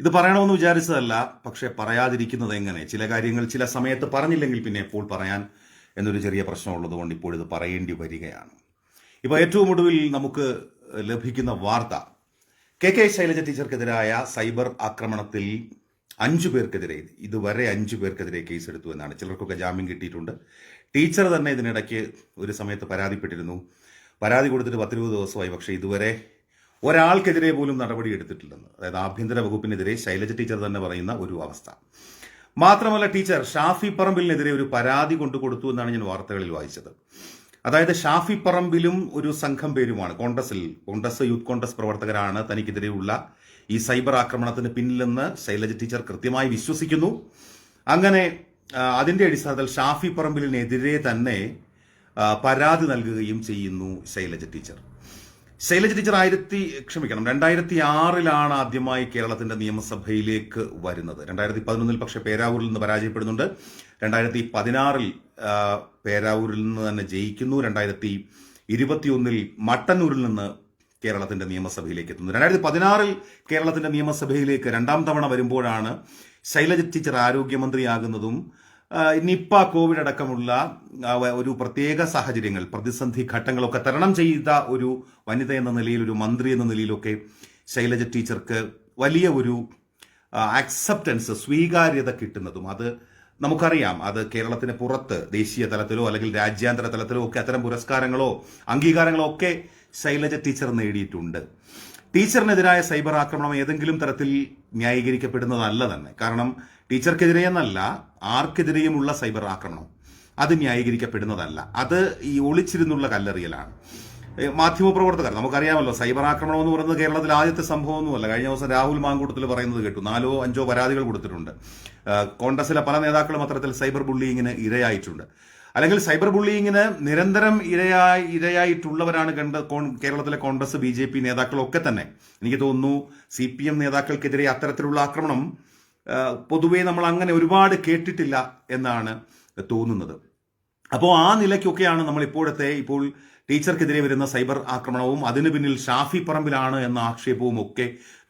ഇത് പറയണമെന്ന് വിചാരിച്ചതല്ല പക്ഷെ പറയാതിരിക്കുന്നത് എങ്ങനെ? ചില കാര്യങ്ങൾ ചില സമയത്ത് പറഞ്ഞില്ലെങ്കിൽ പിന്നെ എപ്പോൾ പറയാൻ എന്നൊരു ചെറിയ പ്രശ്നമുള്ളത് കൊണ്ട് ഇപ്പോൾ ഇത് പറയേണ്ടി വരികയാണ്. ഇപ്പോൾ ഏറ്റവും ഒടുവിൽ നമുക്ക് ലഭിക്കുന്ന വാർത്ത. കെ കെ ശൈലജ ടീച്ചർക്കെതിരായ സൈബർ ആക്രമണത്തിൽ അഞ്ചു പേർക്കെതിരെ ഇതുവരെ അഞ്ചു പേർക്കെതിരെ കേസ് എടുത്തു എന്നാണ്. ചിലർക്കൊക്കെ ജാമ്യം കിട്ടിയിട്ടുണ്ട്. ടീച്ചർ തന്നെ ഇതിനിടയ്ക്ക് ഒരു സമയത്ത് പരാതിപ്പെട്ടിരുന്നു. പരാതി കൊടുത്തിട്ട് പത്തിരുപത് ദിവസമായി പക്ഷേ ഇതുവരെ ഒരാൾക്കെതിരെ പോലും നടപടി എടുത്തിട്ടില്ലെന്ന്. അതായത് ആഭ്യന്തര വകുപ്പിനെതിരെ ശൈലജ ടീച്ചർ തന്നെ പറയുന്ന ഒരു അവസ്ഥ. മാത്രമല്ല ടീച്ചർ ഷാഫി പറമ്പിലിനെതിരെ ഒരു പരാതി കൊണ്ടു കൊടുത്തു എന്നാണ് ഞാൻ വാർത്തകളിൽ വായിച്ചത്. അതായത് ഷാഫി പറമ്പിലും ഒരു സംഘം പേരുമാണ്. കോൺഗ്രസിൽ കോൺഗ്രസ് യൂത്ത് കോൺഗ്രസ് പ്രവർത്തകരാണ് തനിക്കെതിരെയുള്ള ഈ സൈബർ ആക്രമണത്തിന് പിന്നിലെന്ന് ശൈലജ ടീച്ചർ കൃത്യമായി വിശ്വസിക്കുന്നു. അങ്ങനെ അതിന്റെ അടിസ്ഥാനത്തിൽ ഷാഫി പറമ്പിലിനെതിരെ തന്നെ പരാതി നൽകുകയും ചെയ്യുന്നു ശൈലജ ടീച്ചർ. ശൈലജ ടീച്ചർ ആയിരത്തി ക്ഷമിക്കണം രണ്ടായിരത്തി ആറിലാണ് ആദ്യമായി കേരളത്തിന്റെ നിയമസഭയിലേക്ക് വരുന്നത്. രണ്ടായിരത്തി പതിനൊന്നിൽ പക്ഷേ പേരാവൂരിൽ നിന്ന് പരാജയപ്പെടുന്നുണ്ട്. രണ്ടായിരത്തി പതിനാറിൽ പേരാവൂരിൽ നിന്ന് തന്നെ ജയിക്കുന്നു. രണ്ടായിരത്തി ഇരുപത്തിയൊന്നിൽ മട്ടന്നൂരിൽ നിന്ന് കേരളത്തിന്റെ നിയമസഭയിലേക്ക് എത്തുന്നു. രണ്ടായിരത്തി പതിനാറിൽ കേരളത്തിന്റെ നിയമസഭയിലേക്ക് രണ്ടാം തവണ വരുമ്പോഴാണ് ശൈലജ ടീച്ചർ ആരോഗ്യമന്ത്രിയാകുന്നതും നിപ്പ കോവിഡ് അടക്കമുള്ള ഒരു പ്രത്യേക സാഹചര്യങ്ങൾ പ്രതിസന്ധി ഘട്ടങ്ങളൊക്കെ തരണം ചെയ്ത ഒരു വനിത എന്ന നിലയിൽ ഒരു മന്ത്രി എന്ന നിലയിലൊക്കെ ശൈലജ ടീച്ചർക്ക് വലിയ ഒരു അക്സെപ്റ്റൻസ് സ്വീകാര്യത കിട്ടുന്നതും അത് നമുക്കറിയാം. അത് കേരളത്തിന് പുറത്ത് ദേശീയ തലത്തിലോ അല്ലെങ്കിൽ രാജ്യാന്തര തലത്തിലോ ഒക്കെ അത്തരം പുരസ്കാരങ്ങളോ അംഗീകാരങ്ങളോ ഒക്കെ ശൈലജ ടീച്ചർ നേടിയിട്ടുണ്ട്. ടീച്ചറിനെതിരായ സൈബർ ആക്രമണം ഏതെങ്കിലും തരത്തിൽ ന്യായീകരിക്കപ്പെടുന്നതല്ല തന്നെ. കാരണം ടീച്ചർക്കെതിരെ എന്നല്ല ആർക്കെതിരെയുമുള്ള സൈബർ ആക്രമണം. അത് ന്യായീകരിക്കപ്പെടുന്നതല്ല. അത് ഈ ഒളിച്ചിരുന്നുള്ള കല്ലെറിയലാണ്. മാധ്യമപ്രവർത്തകർ നമുക്കറിയാമല്ലോ സൈബർ ആക്രമണം എന്ന് പറയുന്നത് കേരളത്തിൽ ആദ്യത്തെ സംഭവമൊന്നുമല്ല. കഴിഞ്ഞ ദിവസം രാഹുൽ മാങ്കൂട്ടത്തിൽ പറയുന്നത് കേട്ടു. നാലോ അഞ്ചോ പരാതികൾ കൊടുത്തിട്ടുണ്ട്. കോൺഗ്രസിലെ പല നേതാക്കളും അത്തരത്തിൽ സൈബർ ബുള്ളിങ്ങിന് ഇരയായിട്ടുണ്ട്. അല്ലെങ്കിൽ സൈബർ ബുള്ളിങ്ങിന് നിരന്തരം ഇരയായി ഇരയായിട്ടുള്ളവരാണ് കണ്ട കേരളത്തിലെ കോൺഗ്രസ് ബി ജെ പി നേതാക്കളൊക്കെ തന്നെ. എനിക്ക് തോന്നുന്നു സി പി എം നേതാക്കൾക്കെതിരെ അത്തരത്തിലുള്ള ആക്രമണം പൊതുവേ നമ്മൾ അങ്ങനെ ഒരുപാട് കേട്ടിട്ടില്ല എന്നാണ് തോന്നുന്നത്. അപ്പോൾ ആ നിലയ്ക്കൊക്കെയാണ് നമ്മൾ ഇപ്പോഴത്തെ ഇപ്പോൾ ടീച്ചർക്കെതിരെ വരുന്ന സൈബർ ആക്രമണവും അതിനു പിന്നിൽ ഷാഫി പറമ്പിലാണ് എന്ന ആക്ഷേപവും ഒക്കെ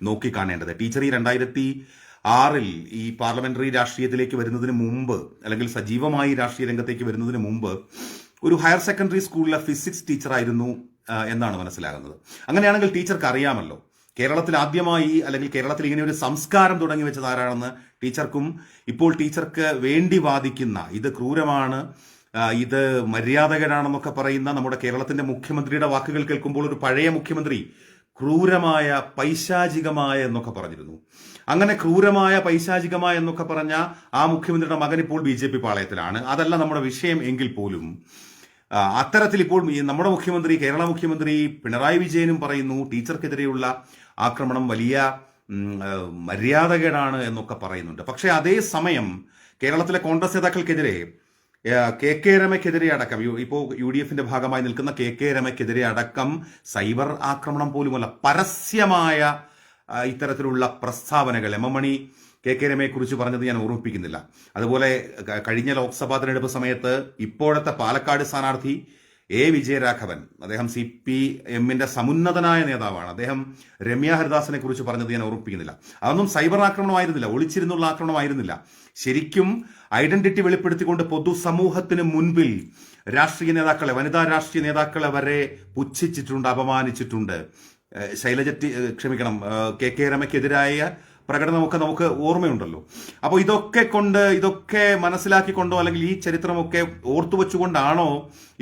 നോക്കിക്കാണേണ്ടത്. ടീച്ചർ ഈ രണ്ടായിരത്തി ആറിൽ ഈ പാർലമെന്ററി രാഷ്ട്രീയത്തിലേക്ക് വരുന്നതിന് മുമ്പ് അല്ലെങ്കിൽ സജീവമായി രാഷ്ട്രീയ രംഗത്തേക്ക് വരുന്നതിന് മുമ്പ് ഒരു ഹയർ സെക്കൻഡറി സ്കൂളിലെ ഫിസിക്സ് ടീച്ചറായിരുന്നു എന്നാണ് മനസ്സിലാകുന്നത്. അങ്ങനെയാണെങ്കിൽ ടീച്ചർക്ക് അറിയാമല്ലോ കേരളത്തിൽ ആദ്യമായി അല്ലെങ്കിൽ കേരളത്തിൽ ഇങ്ങനെ ഒരു സംസ്കാരം തുടങ്ങി വെച്ചത് ആരാണെന്ന് ടീച്ചർക്കും ഇപ്പോൾ ടീച്ചർക്ക് വേണ്ടി വാദിക്കുന്ന ഇത് ക്രൂരമാണ് ഇത് മര്യാദകരാണെന്നൊക്കെ പറയുന്ന നമ്മുടെ കേരളത്തിന്റെ മുഖ്യമന്ത്രിയുടെ വാക്കുകൾ കേൾക്കുമ്പോൾ ഒരു പഴയ മുഖ്യമന്ത്രി ക്രൂരമായ പൈശാചികമായ എന്നൊക്കെ പറഞ്ഞിരുന്നു. അങ്ങനെ ക്രൂരമായ പൈശാചികമായ എന്നൊക്കെ പറഞ്ഞ ആ മുഖ്യമന്ത്രിയുടെ മകൻ ഇപ്പോൾ ബി ജെ പി പാളയത്തിലാണ്. അതല്ല നമ്മുടെ വിഷയം എങ്കിൽ പോലും അത്തരത്തിൽ ഇപ്പോൾ നമ്മുടെ മുഖ്യമന്ത്രി കേരള മുഖ്യമന്ത്രി പിണറായി വിജയനും പറയുന്നു ടീച്ചർക്കെതിരെയുള്ള ആക്രമണം വലിയ മര്യാദകേടാണ് എന്നൊക്കെ പറയുന്നുണ്ട്. പക്ഷേ അതേ സമയം കേരളത്തിലെ കോൺഗ്രസ് നേതാക്കൾക്കെതിരെ കെ കെ രമയ്ക്കെതിരെ അടക്കം. ഇപ്പോൾ യു ഡി എഫിന്റെ ഭാഗമായി നിൽക്കുന്ന കെ കെ രമയ്ക്കെതിരെ അടക്കം സൈബർ ആക്രമണം പോലുമല്ല പരസ്യമായ ഇത്തരത്തിലുള്ള പ്രസ്താവനകൾ. M M Mani K K രമയെ കുറിച്ച് പറഞ്ഞത് ഞാൻ ഓർമ്മിപ്പിക്കുന്നില്ല. അതുപോലെ കഴിഞ്ഞ ലോക്സഭാ തെരഞ്ഞെടുപ്പ് സമയത്ത് ഇപ്പോഴത്തെ പാലക്കാട് സ്ഥാനാർത്ഥി എ. വിജയരാഘവൻ. അദ്ദേഹം സി പി എമ്മിന്റെ സമുന്നതനായ നേതാവാണ്. അദ്ദേഹം രമ്യ ഹരിദാസിനെ കുറിച്ച് പറഞ്ഞത് ഞാൻ ഓർപ്പിക്കുന്നില്ല അതൊന്നും സൈബർ ആക്രമണമായിരുന്നില്ല. ഒളിച്ചിരുന്നുള്ള ആക്രമണമായിരുന്നില്ല. ശരിക്കും ഐഡന്റിറ്റി വെളിപ്പെടുത്തിക്കൊണ്ട് പൊതുസമൂഹത്തിന് മുൻപിൽ രാഷ്ട്രീയ നേതാക്കളെ വനിതാ രാഷ്ട്രീയ നേതാക്കളെ വരെ പുച്ഛിച്ചിട്ടുണ്ട് അപമാനിച്ചിട്ടുണ്ട്. ശൈലജറ്റി ശൈലജ ക്ഷമിക്കണം. കെ കെ രമയ്ക്കെതിരായ പ്രകടനമൊക്കെ നമുക്ക് ഓർമ്മയുണ്ടല്ലോ. അപ്പോൾ ഇതൊക്കെ കൊണ്ട് ഇതൊക്കെ മനസ്സിലാക്കിക്കൊണ്ടോ അല്ലെങ്കിൽ ഈ ചരിത്രമൊക്കെ ഓർത്തു വെച്ചുകൊണ്ടാണോ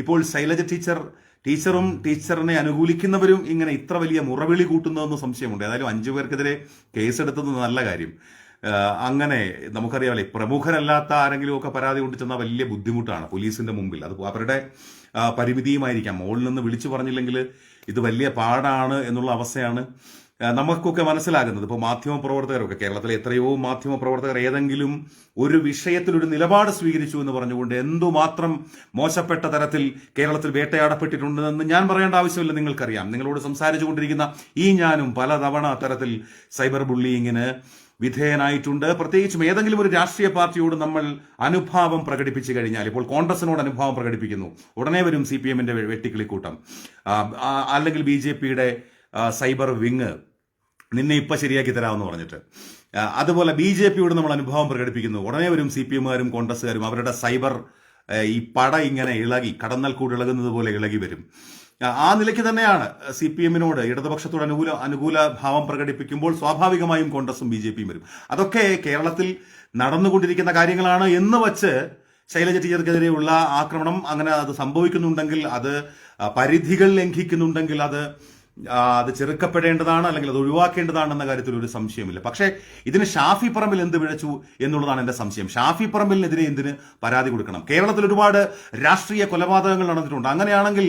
ഇപ്പോൾ ശൈലജ ടീച്ചർ ടീച്ചറും ടീച്ചറിനെ അനുകൂലിക്കുന്നവരും ഇങ്ങനെ ഇത്ര വലിയ മുറവിളി കൂട്ടുന്നതെന്ന് സംശയമുണ്ട്. ഏതായാലും അഞ്ചു പേർക്കെതിരെ കേസെടുത്തത് നല്ല കാര്യം. അങ്ങനെ നമുക്കറിയാമല്ലേ പ്രമുഖരല്ലാത്ത ആരെങ്കിലും ഒക്കെ പരാതി കൊണ്ട് ചെന്നാൽ വലിയ ബുദ്ധിമുട്ടാണ് പോലീസിന്റെ മുമ്പിൽ. അത് അവരുടെ പരിമിതിയുമായിരിക്കാം. മുകളിൽ നിന്ന് വിളിച്ചു പറഞ്ഞില്ലെങ്കിൽ ഇത് വലിയ പാടാണ് എന്നുള്ള അവസ്ഥയാണ് നമുക്കൊക്കെ മനസ്സിലാകുന്നത് ഇപ്പോൾ മാധ്യമ പ്രവർത്തകരൊക്കെ കേരളത്തിലെ എത്രയോ മാധ്യമ പ്രവർത്തകർ ഏതെങ്കിലും ഒരു വിഷയത്തിൽ ഒരു നിലപാട് സ്വീകരിച്ചു എന്ന് പറഞ്ഞുകൊണ്ട് എന്തുമാത്രം മോശപ്പെട്ട തരത്തിൽ കേരളത്തിൽ വേട്ടയാടപ്പെട്ടിട്ടുണ്ടെന്ന് ഞാൻ പറയേണ്ട ആവശ്യമില്ല. നിങ്ങൾക്കറിയാം. നിങ്ങളോട് സംസാരിച്ചുകൊണ്ടിരിക്കുന്ന ഈ ഞാനും പലതവണ തരത്തിൽ സൈബർ ബുള്ളിയിങ്ങിന് വിധേയനായിട്ടുണ്ട്. പ്രത്യേകിച്ചും ഏതെങ്കിലും ഒരു രാഷ്ട്രീയ പാർട്ടിയോട് നമ്മൾ അനുഭാവം പ്രകടിപ്പിച്ചു കഴിഞ്ഞാൽ ഇപ്പോൾ കോൺഗ്രസിനോട് അനുഭാവം പ്രകടിപ്പിക്കുന്നു. ഉടനെ വരും സി പി എമ്മിന്റെ വെട്ടിക്കിളിക്കൂട്ടം. അല്ലെങ്കിൽ ബി ജെ പിയുടെ സൈബർ വിങ് നിന്നെ ഇപ്പൊ ശരിയാക്കി തരാമെന്ന് പറഞ്ഞിട്ട്. അതുപോലെ ബി ജെ പിയോട് നമ്മൾ അനുഭവം പ്രകടിപ്പിക്കുന്നു. ഉടനെ വരും സി പി എമ്മുകാരും കോൺഗ്രസ്സുകാരും അവരുടെ സൈബർ ഈ പട ഇങ്ങനെ ഇളകി കടന്നൽ കൂടി ഇളകുന്നത് പോലെ ഇളകി വരും. ആ, നിലയ്ക്ക് തന്നെയാണ് സി പി എമ്മിനോട് ഇടതുപക്ഷത്തോട് അനുകൂല അനുകൂല ഭാവം പ്രകടിപ്പിക്കുമ്പോൾ സ്വാഭാവികമായും കോൺഗ്രസും ബി ജെ പിയും വരും. അതൊക്കെ കേരളത്തിൽ നടന്നുകൊണ്ടിരിക്കുന്ന കാര്യങ്ങളാണ്. എന്ന് വച്ച് ശൈലജ ടീച്ചർക്കെതിരെയുള്ള ആക്രമണം അങ്ങനെ അത് സംഭവിക്കുന്നുണ്ടെങ്കിൽ അത് പരിധികൾ ലംഘിക്കുന്നുണ്ടെങ്കിൽ അത് അത് ചെറുക്കപ്പെടേണ്ടതാണ് അല്ലെങ്കിൽ അത് ഒഴിവാക്കേണ്ടതാണെന്ന കാര്യത്തിൽ ഒരു സംശയമില്ല. പക്ഷേ ഇതിന് ഷാഫി പറമ്പിൽ എന്ത് വിഴച്ചു എന്നുള്ളതാണ് എന്റെ സംശയം. ഷാഫി പറമ്പിലിനെതിരെ എന്തിന് പരാതി കൊടുക്കണം? കേരളത്തിൽ ഒരുപാട് രാഷ്ട്രീയ കൊലപാതകങ്ങൾ നടന്നിട്ടുണ്ട്. അങ്ങനെയാണെങ്കിൽ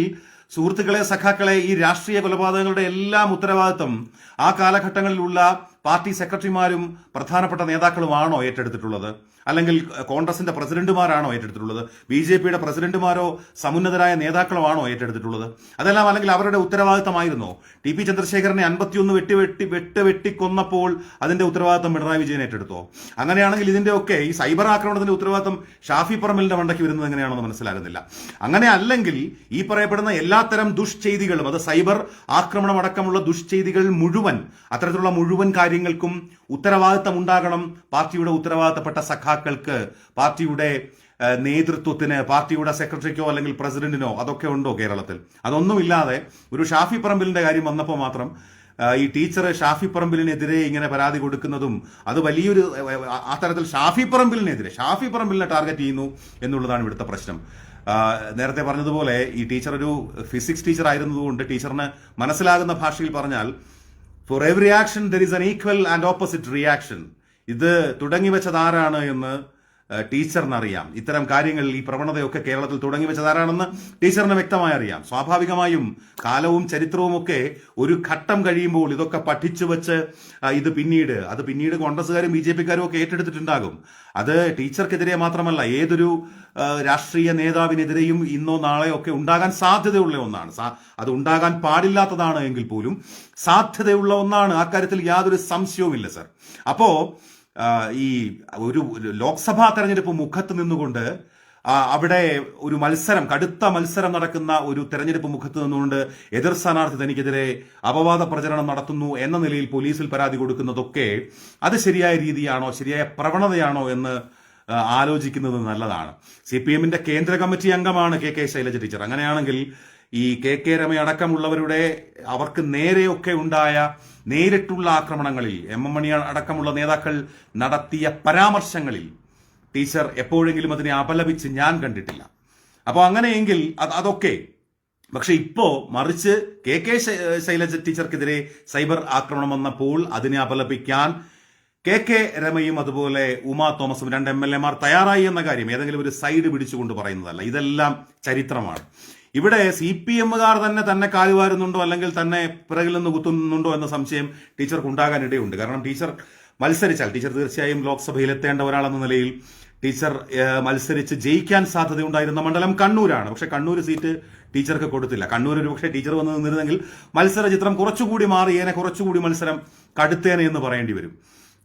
സുഹൃത്തുക്കളെ സഖാക്കളെ ഈ രാഷ്ട്രീയ കൊലപാതകങ്ങളുടെ എല്ലാം ഉത്തരവാദിത്വം ആ കാലഘട്ടങ്ങളിലുള്ള പാർട്ടി സെക്രട്ടറിമാരും പ്രധാനപ്പെട്ട നേതാക്കളുമാണോ ഏറ്റെടുത്തിട്ടുള്ളത്? അല്ലെങ്കിൽ കോൺഗ്രസിന്റെ പ്രസിഡന്റുമാരാണോ ഏറ്റെടുത്തിട്ടുള്ളത്? ബി ജെ പിയുടെ പ്രസിഡന്റുമാരോ സമുന്നതരായ നേതാക്കളുമാണോ ഏറ്റെടുത്തിട്ടുള്ളത്? അതെല്ലാം അല്ലെങ്കിൽ അവരുടെ ഉത്തരവാദിത്തമായിരുന്നോ? ടി പി ചന്ദ്രശേഖരനെ അൻപത്തിയൊന്ന് വെട്ടി വെട്ടി വെട്ട് വെട്ടിക്കൊന്നപ്പോൾ അതിന്റെ ഉത്തരവാദിത്തം പിണറായി വിജയൻ ഏറ്റെടുത്തോ? അങ്ങനെയാണെങ്കിൽ ഇതിന്റെ ഒക്കെ ഈ സൈബർ ആക്രമണത്തിന്റെ ഉത്തരവാദിത്തം ഷാഫി പറമ്പലിന്റെ മണ്ടയ്ക്ക് വരുന്നത് എങ്ങനെയാണെന്ന് മനസ്സിലാകുന്നില്ല. അങ്ങനെ അല്ലെങ്കിൽ ഈ പറയപ്പെടുന്ന എല്ലാത്തരം ദുഷ്ചെയ്തികളും അത് സൈബർ ആക്രമണം അടക്കമുള്ള ദുഷ്ചെയ്തികൾ മുഴുവൻ അത്തരത്തിലുള്ള മുഴുവൻ കാര്യങ്ങൾക്കും ഉത്തരവാദിത്തം ഉണ്ടാകണം പാർട്ടിയുടെ ഉത്തരവാദിത്തപ്പെട്ട സഖാക്കൾക്ക് പാർട്ടിയുടെ നേതൃത്വത്തിന് പാർട്ടിയുടെ സെക്രട്ടറിക്കോ അല്ലെങ്കിൽ പ്രസിഡന്റിനോ അതൊക്കെ ഉണ്ടോ കേരളത്തിൽ? അതൊന്നുമില്ലാതെ ഒരു ഷാഫി പറമ്പിലിന്റെ കാര്യം വന്നപ്പോൾ മാത്രം ഈ ടീച്ചർ ഷാഫി പറമ്പിലിനെതിരെ ഇങ്ങനെ പരാതി കൊടുക്കുന്നതും അത് വലിയൊരു ആ തരത്തിൽ ഷാഫി പറമ്പിലിനെതിരെ ഷാഫി പറമ്പിലിനെ ടാർഗറ്റ് ചെയ്യുന്നു എന്നുള്ളതാണ് ഇവിടുത്തെ പ്രശ്നം. നേരത്തെ പറഞ്ഞതുപോലെ ഈ ടീച്ചർ ഒരു ഫിസിക്സ് ടീച്ചർ ആയിരുന്നതുകൊണ്ട് ടീച്ചറിന് മനസ്സിലാകുന്ന ഭാഷയിൽ പറഞ്ഞാൽ for every action there is an equal and opposite reaction ഇത് തുടങ്ങി വെച്ചത് ആരാണ് എന്ന് ഏഹ്, ടീച്ചറിന് അറിയാം ഇത്തരം കാര്യങ്ങൾ ഈ പ്രവണതയൊക്കെ കേരളത്തിൽ തുടങ്ങി വെച്ചത് ആരാണെന്ന് ടീച്ചറിന് വ്യക്തമായി അറിയാം. സ്വാഭാവികമായും കാലവും ചരിത്രവും ഒക്കെ ഒരു ഘട്ടം കഴിയുമ്പോൾ ഇതൊക്കെ പഠിച്ചു വെച്ച് ഇത് പിന്നീട് അത് പിന്നീട് കോൺഗ്രസ്സുകാരും ബി ജെ പിക്കാരും ഒക്കെ ഏറ്റെടുത്തിട്ടുണ്ടാകും. അത് ടീച്ചർക്കെതിരെ മാത്രമല്ല ഏതൊരു രാഷ്ട്രീയ നേതാവിനെതിരെയും ഇന്നോ നാളെയോ ഒക്കെ ഉണ്ടാകാൻ സാധ്യതയുള്ള ഒന്നാണ്. അത് ഉണ്ടാകാൻ പാടില്ലാത്തതാണ് എങ്കിൽ പോലും സാധ്യതയുള്ള ഒന്നാണ് ആ കാര്യത്തിൽ യാതൊരു സംശയവുമില്ല സർ. അപ്പോ ആ, ഈ ഒരു ലോക്സഭാ തെരഞ്ഞെടുപ്പ് മുഖത്ത് നിന്നുകൊണ്ട് അവിടെ ഒരു മത്സരം കടുത്ത മത്സരം നടക്കുന്ന ഒരു തെരഞ്ഞെടുപ്പ് മുഖത്ത് നിന്നുകൊണ്ട് എതിർ സ്ഥാനാർത്ഥി തനിക്കെതിരെ അപവാദ പ്രചരണം നടത്തുന്നു എന്ന നിലയിൽ പോലീസിൽ പരാതി കൊടുക്കുന്നതൊക്കെ അത് ശരിയായ രീതിയാണോ ശരിയായ പ്രവണതയാണോ എന്ന് ആലോചിക്കുന്നത് നല്ലതാണ്. സി പി എമ്മിന്റെ കേന്ദ്ര കമ്മിറ്റി അംഗമാണ് കെ കെ ശൈലജ ടീച്ചർ. അങ്ങനെയാണെങ്കിൽ ഈ കെ കെ രമ അടക്കമുള്ളവരുടെ അവർക്ക് നേരെയൊക്കെ ഉണ്ടായ നേരിട്ടുള്ള ആക്രമണങ്ങളിൽ എം എം മണി അടക്കമുള്ള നേതാക്കൾ നടത്തിയ പരാമർശങ്ങളിൽ ടീച്ചർ എപ്പോഴെങ്കിലും അതിനെ അപലപിച്ച് ഞാൻ കണ്ടിട്ടില്ല. അപ്പോൾ അങ്ങനെയെങ്കിൽ അത് അതൊക്കെ. പക്ഷെ ഇപ്പോ മറിച്ച് കെ കെ ശൈലജ ടീച്ചർക്കെതിരെ സൈബർ ആക്രമണം വന്നപ്പോൾ അതിനെ അപലപിക്കാൻ കെ കെ രമയും അതുപോലെ ഉമാ തോമസും രണ്ട് എം എൽ എമാർ തയ്യാറായി എന്ന കാര്യം ഏതെങ്കിലും ഒരു സൈഡ് പിടിച്ചുകൊണ്ട് പറയുന്നതല്ല. ഇതെല്ലാം ചരിത്രമാണ്. ഇവിടെ സി പി എമ്മുകാർ തന്നെ തന്നെ കാലുവാരുന്നുണ്ടോ അല്ലെങ്കിൽ തന്നെ പിറകിൽ നിന്ന് കുത്തുന്നുണ്ടോ എന്ന സംശയം ടീച്ചർക്ക് ഉണ്ടാകാൻ ഇടയുണ്ട് കാരണം ടീച്ചർ മത്സരിച്ചാൽ ടീച്ചർ തീർച്ചയായും ലോക്സഭയിൽ എത്തേണ്ട ഒരാളെന്ന നിലയിൽ ടീച്ചർ മത്സരിച്ച് ജയിക്കാൻ സാധ്യതയുണ്ടായിരുന്ന മണ്ഡലം കണ്ണൂരാണ്. പക്ഷെ കണ്ണൂർ സീറ്റ് ടീച്ചർക്ക് കൊടുത്തില്ല. കണ്ണൂർ ഒരു പക്ഷേ ടീച്ചർ വന്ന് നിന്നിരുന്നെങ്കിൽ മത്സര ചിത്രം കുറച്ചുകൂടി മാറിയേനെ കുറച്ചുകൂടി മത്സരം കടുത്തേനെ എന്ന് പറയേണ്ടി വരും.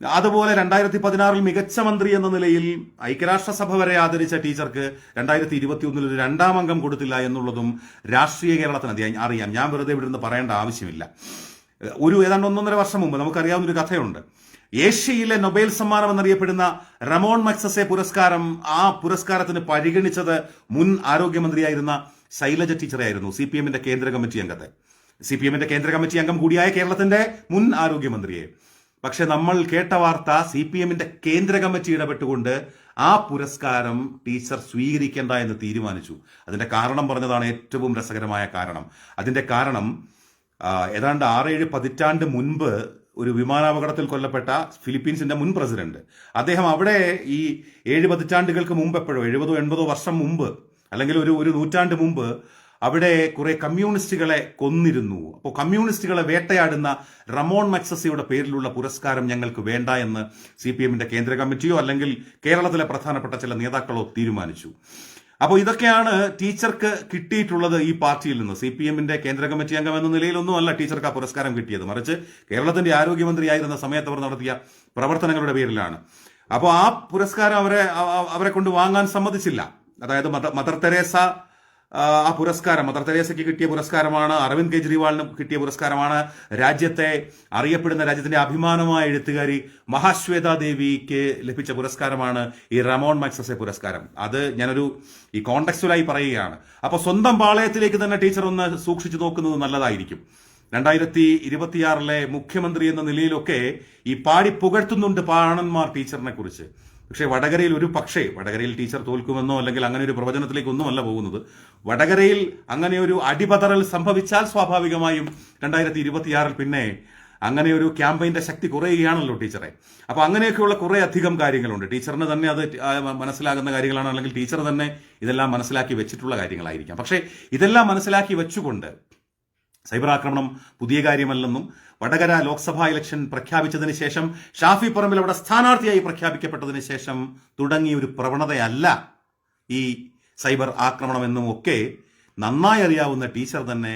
അതുപോലെ രണ്ടായിരത്തി പതിനാറിൽ മികച്ച മന്ത്രി എന്ന നിലയിൽ ഐക്യരാഷ്ട്രസഭ വരെ ആദരിച്ച ടീച്ചർക്ക് രണ്ടായിരത്തി ഇരുപത്തി ഒന്നിൽ ഒരു രണ്ടാം അംഗം കൊടുത്തില്ല എന്നുള്ളതും രാഷ്ട്രീയ കേരളത്തിന് അറിയാം. ഞാൻ വെറുതെ ഇവിടെ നിന്ന് പറയേണ്ട ആവശ്യമില്ല. ഒരു ഏതാണ്ട് ഒന്നൊന്നര വർഷം മുമ്പ് നമുക്കറിയാവുന്ന ഒരു കഥയുണ്ട്. ഏഷ്യയിലെ നൊബേൽ സമ്മാനം എന്നറിയപ്പെടുന്ന റമോൺ മക്സസെ പുരസ്കാരം ആ പുരസ്കാരത്തിന് പരിഗണിച്ചത് മുൻ ആരോഗ്യമന്ത്രിയായിരുന്ന ശൈലജ ടീച്ചറായിരുന്നു സി പി എമ്മിന്റെ കേന്ദ്ര കമ്മിറ്റി അംഗത്തെ. സി പി എമ്മിന്റെ കേന്ദ്ര കമ്മിറ്റി അംഗം കൂടിയായ കേരളത്തിന്റെ മുൻ ആരോഗ്യമന്ത്രിയെ. പക്ഷെ നമ്മൾ കേട്ട വാർത്ത സി പി എമ്മിന്റെ കേന്ദ്ര കമ്മിറ്റി ഇടപെട്ടുകൊണ്ട് ആ പുരസ്കാരം ടീച്ചർ സ്വീകരിക്കേണ്ട എന്ന് തീരുമാനിച്ചു. അതിന്റെ കാരണം പറഞ്ഞതാണ് ഏറ്റവും രസകരമായ കാരണം. അതിന്റെ കാരണം ഏതാണ്ട് ആറേഴ് പതിറ്റാണ്ട് മുൻപ് ഒരു വിമാനാപകടത്തിൽ കൊല്ലപ്പെട്ട ഫിലിപ്പീൻസിന്റെ മുൻ പ്രസിഡന്റ്. അദ്ദേഹം അവിടെ ഈ ഏഴ് പതിറ്റാണ്ടുകൾക്ക് മുമ്പ് എപ്പോഴോ എഴുപതോ എൺപതോ വർഷം മുമ്പ് അല്ലെങ്കിൽ ഒരു ഒരു നൂറ്റാണ്ട് മുമ്പ് അവിടെ കുറെ കമ്മ്യൂണിസ്റ്റുകളെ കൊന്നിരുന്നു. അപ്പോൾ കമ്മ്യൂണിസ്റ്റുകളെ വേട്ടയാടുന്ന റമോൺ മക്സസിയുടെ പേരിലുള്ള പുരസ്കാരം ഞങ്ങൾക്ക് വേണ്ട എന്ന് സി പി എമ്മിന്റെ കേന്ദ്ര കമ്മിറ്റിയോ അല്ലെങ്കിൽ കേരളത്തിലെ പ്രധാനപ്പെട്ട ചില നേതാക്കളോ തീരുമാനിച്ചു. അപ്പോൾ ഇതൊക്കെയാണ് ടീച്ചർക്ക് കിട്ടിയിട്ടുള്ളത് ഈ പാർട്ടിയിൽ നിന്ന്. സി പി എമ്മിന്റെ കേന്ദ്ര കമ്മിറ്റി അംഗം എന്ന നിലയിലൊന്നും അല്ല ടീച്ചർക്ക് ആ പുരസ്കാരം കിട്ടിയത്. മറിച്ച് കേരളത്തിന്റെ ആരോഗ്യമന്ത്രിയായിരുന്ന സമയത്ത് അവർ നടത്തിയ പ്രവർത്തനങ്ങളുടെ പേരിലാണ്. അപ്പോൾ ആ പുരസ്കാരം അവരെ അവരെ കൊണ്ട് വാങ്ങാൻ സമ്മതിച്ചില്ല. അതായത് മദർ തെരേസ ആ, പുരസ്കാരം മദർ തെരേസയ്ക്ക് കിട്ടിയ പുരസ്കാരമാണ് അരവിന്ദ് കെജ്രിവാളിന് കിട്ടിയ പുരസ്കാരമാണ്. രാജ്യത്തെ അറിയപ്പെടുന്ന രാജ്യത്തിന്റെ അഭിമാനമായ എഴുത്തുകാരി മഹാശ്വേത ദേവിക്ക് ലഭിച്ച പുരസ്കാരമാണ് ഈ റമോൺ മാക്സസെ പുരസ്കാരം. അത് ഞാനൊരു ഈ കോണ്ടക്സ്റ്റുവലായി പറയുകയാണ്. അപ്പൊ സ്വന്തം പാളയത്തിലേക്ക് തന്നെ ടീച്ചർ ഒന്ന് സൂക്ഷിച്ചു നോക്കുന്നത് നല്ലതായിരിക്കും. രണ്ടായിരത്തി ഇരുപത്തിയാറിലെ മുഖ്യമന്ത്രി എന്ന നിലയിലൊക്കെ ഈ പാടി പുകഴ്ത്തുന്നുണ്ട് പാണന്മാർ ടീച്ചറിനെ കുറിച്ച്. പക്ഷേ വടകരയിൽ ഒരു പക്ഷേ വടകരയിൽ ടീച്ചർ തോൽക്കുമെന്നോ അല്ലെങ്കിൽ അങ്ങനെ ഒരു പ്രവചനത്തിലേക്കൊന്നുമല്ല പോകുന്നത്. വടകരയിൽ അങ്ങനെ ഒരു അടിപതറൽ സംഭവിച്ചാൽ സ്വാഭാവികമായും രണ്ടായിരത്തി ഇരുപത്തിയാറിൽ പിന്നെ അങ്ങനെ ഒരു ക്യാമ്പയിന്റെ ശക്തി കുറയുകയാണല്ലോ ടീച്ചറെ. അപ്പൊ അങ്ങനെയൊക്കെയുള്ള കുറേ അധികം കാര്യങ്ങളുണ്ട്. ടീച്ചറിന് തന്നെ അത് മനസ്സിലാകുന്ന കാര്യങ്ങളാണ് അല്ലെങ്കിൽ ടീച്ചർ തന്നെ ഇതെല്ലാം മനസ്സിലാക്കി വെച്ചിട്ടുള്ള കാര്യങ്ങളായിരിക്കാം. പക്ഷേ ഇതെല്ലാം മനസ്സിലാക്കി വെച്ചുകൊണ്ട് സൈബർ ആക്രമണം പുതിയ കാര്യമല്ലെന്നും വടകര ലോക്സഭാ ഇലക്ഷൻ പ്രഖ്യാപിച്ചതിന് ശേഷം ഷാഫി പറമ്പിൽ അവിടെ സ്ഥാനാർത്ഥിയായി പ്രഖ്യാപിക്കപ്പെട്ടതിന് ശേഷം തുടങ്ങിയ ഒരു പ്രവണതയല്ല ഈ സൈബർ ആക്രമണം എന്നും ഒക്കെ നന്നായി അറിയാവുന്ന ടീച്ചർ തന്നെ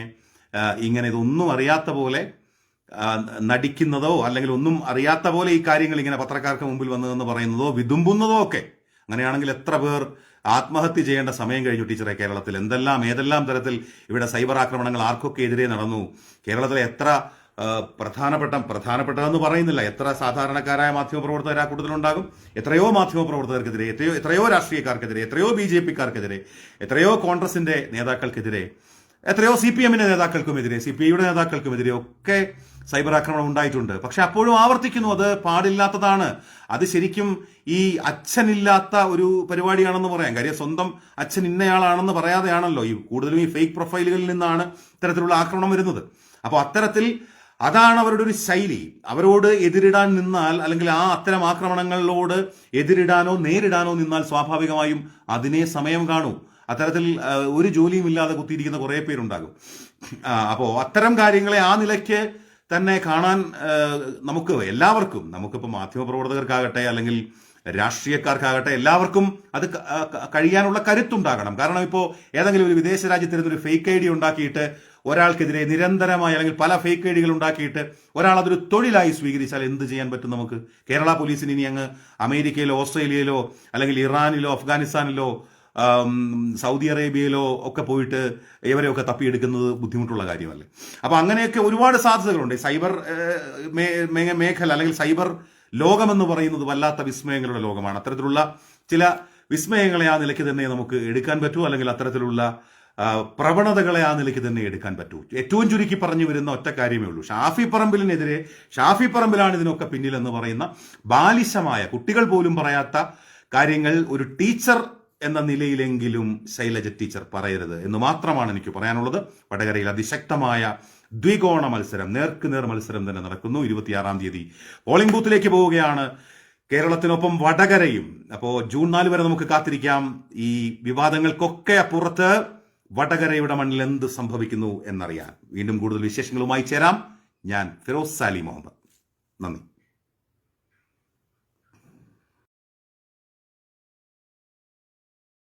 ഇങ്ങനെ ഇതൊന്നും അറിയാത്ത പോലെ നടിക്കുന്നതോ അല്ലെങ്കിൽ ഒന്നും അറിയാത്ത പോലെ ഈ കാര്യങ്ങൾ ഇങ്ങനെ പത്രക്കാർക്ക് മുമ്പിൽ വന്നതെന്ന് പറയുന്നതോ വിതുമ്പുന്നതോ ഒക്കെ. അങ്ങനെയാണെങ്കിൽ എത്ര പേർ ആത്മഹത്യ ചെയ്യേണ്ട സമയം കഴിഞ്ഞു ടീച്ചറെ കേരളത്തിൽ. എന്തെല്ലാം ഏതെല്ലാം തരത്തിൽ ഇവിടെ സൈബർ ആക്രമണങ്ങൾ ആർക്കൊക്കെ എതിരെ നടന്നു? കേരളത്തിലെ എത്ര പ്രധാനപ്പെട്ട പ്രധാനപ്പെട്ടതെന്ന് പറയുന്നില്ല. എത്ര സാധാരണക്കാരായ മാധ്യമപ്രവർത്തകർ ആ കൂട്ടത്തിലുണ്ടാകും? എത്രയോ മാധ്യമപ്രവർത്തകർക്കെതിരെ എത്രയോ എത്രയോ രാഷ്ട്രീയക്കാർക്കെതിരെ എത്രയോ ബി ജെ പിക്കാർക്കെതിരെ എത്രയോ കോൺഗ്രസിന്റെ നേതാക്കൾക്കെതിരെ എത്രയോ സി പി എമ്മിന്റെ നേതാക്കൾക്കുമെതിരെ സി പി ഐയുടെ നേതാക്കൾക്കുമെതിരെ ഒക്കെ സൈബർ ആക്രമണം ഉണ്ടായിട്ടുണ്ട്. പക്ഷെ അപ്പോഴും ആവർത്തിക്കുന്നു അത് പാടില്ലാത്തതാണ്. അത് ശരിക്കും ഈ അച്ഛനില്ലാത്ത ഒരു പരിപാടിയാണെന്ന് പറയാം. കാര്യം സ്വന്തം അച്ഛൻ ഇന്നയാളാണെന്ന് പറയാതെയാണല്ലോ ഈ കൂടുതലും ഈ ഫേക്ക് പ്രൊഫൈലുകളിൽ നിന്നാണ് ഇത്തരത്തിലുള്ള ആക്രമണം വരുന്നത്. അപ്പോൾ അത്തരത്തിൽ അതാണ് അവരുടെ ഒരു ശൈലി. അവരോട് എതിരിടാൻ നിന്നാൽ അല്ലെങ്കിൽ ആ അത്തരം ആക്രമണങ്ങളോട് എതിരിടാനോ നേരിടാനോ നിന്നാൽ സ്വാഭാവികമായും അതിനെ സമയം കാണൂ. അത്തരത്തിൽ ഒരു ജോലിയും ഇല്ലാതെ കുത്തിയിരിക്കുന്ന കുറേ പേരുണ്ടാകും. അപ്പോ അപ്പോൾ അത്തരം കാര്യങ്ങളെ ആ നിലയ്ക്ക് തന്നെ കാണാൻ നമുക്ക് എല്ലാവർക്കും നമുക്കിപ്പോൾ മാധ്യമപ്രവർത്തകർക്കാകട്ടെ അല്ലെങ്കിൽ രാഷ്ട്രീയക്കാർക്കാകട്ടെ എല്ലാവർക്കും അത് കഴിയാനുള്ള കരുത്തുണ്ടാകണം. കാരണം ഇപ്പോൾ ഏതെങ്കിലും ഒരു വിദേശ രാജ്യത്തിരുന്ന് ഒരു ഫേക്ക് ഐ ഡി ഉണ്ടാക്കിയിട്ട് ഒരാൾക്കെതിരെ നിരന്തരമായി അല്ലെങ്കിൽ പല ഫേക്ക് ഐ ഡികൾ ഉണ്ടാക്കിയിട്ട് ഒരാൾ അതൊരു തൊഴിലായി സ്വീകരിച്ചാൽ എന്ത് ചെയ്യാൻ പറ്റും നമുക്ക്? കേരള പോലീസിന് ഇനി അങ്ങ് അമേരിക്കയിലോ ഓസ്ട്രേലിയയിലോ അല്ലെങ്കിൽ ഇറാനിലോ അഫ്ഗാനിസ്ഥാനിലോ സൗദി അറേബ്യയിലോ ഒക്കെ പോയിട്ട് ഇവരെയൊക്കെ തപ്പിയെടുക്കുന്നത് ബുദ്ധിമുട്ടുള്ള കാര്യമല്ലേ? അപ്പോൾ അങ്ങനെയൊക്കെ ഒരുപാട് സാധ്യതകളുണ്ട്. സൈബർ മേഖല അല്ലെങ്കിൽ സൈബർ ലോകമെന്ന് പറയുന്നത് വല്ലാത്ത വിസ്മയങ്ങളുടെ ലോകമാണ്. അത്തരത്തിലുള്ള ചില വിസ്മയങ്ങളെ ആ നിലയ്ക്ക് തന്നെ നമുക്ക് എടുക്കാൻ പറ്റൂ അല്ലെങ്കിൽ അത്തരത്തിലുള്ള പ്രവണതകളെ ആ നിലയ്ക്ക് തന്നെ എടുക്കാൻ പറ്റൂ. ഏറ്റവും ചുരുക്കി പറഞ്ഞു വരുന്ന ഒറ്റ കാര്യമേ ഉള്ളൂ. ഷാഫി പറമ്പിലിനെതിരെ ഷാഫി പറമ്പിലാണ് ഇതിനൊക്കെ പിന്നിലെന്ന് പറയുന്ന ബാലിശമായ കുട്ടികൾ പോലും പറയാത്ത കാര്യങ്ങൾ ഒരു ടീച്ചർ എന്ന നിലയിലെങ്കിലും ശൈലജ ടീച്ചർ പറയരുത് എന്ന് മാത്രമാണ് എനിക്ക് പറയാനുള്ളത്. വടകരയിൽ അതിശക്തമായ ദ്വികോണ മത്സരം നേർക്കുനേർ മത്സരം തന്നെ നടക്കുന്നു. ഇരുപത്തിയാറാം തീയതി പോളിംഗ് ബൂത്തിലേക്ക് പോവുകയാണ് കേരളത്തിനൊപ്പം വടകരയും. അപ്പോൾ ജൂൺ നാല് വരെ നമുക്ക് കാത്തിരിക്കാം. ഈ വിവാദങ്ങൾക്കൊക്കെ അപ്പുറത്ത് വടകരയുടെ മണ്ണിൽ എന്ത് സംഭവിക്കുന്നു എന്നറിയാൻ. വീണ്ടും കൂടുതൽ വിശേഷങ്ങളുമായി ചേരാം. ഞാൻ ഫിറോസ് സാലി മുഹമ്മദ്. നന്ദി.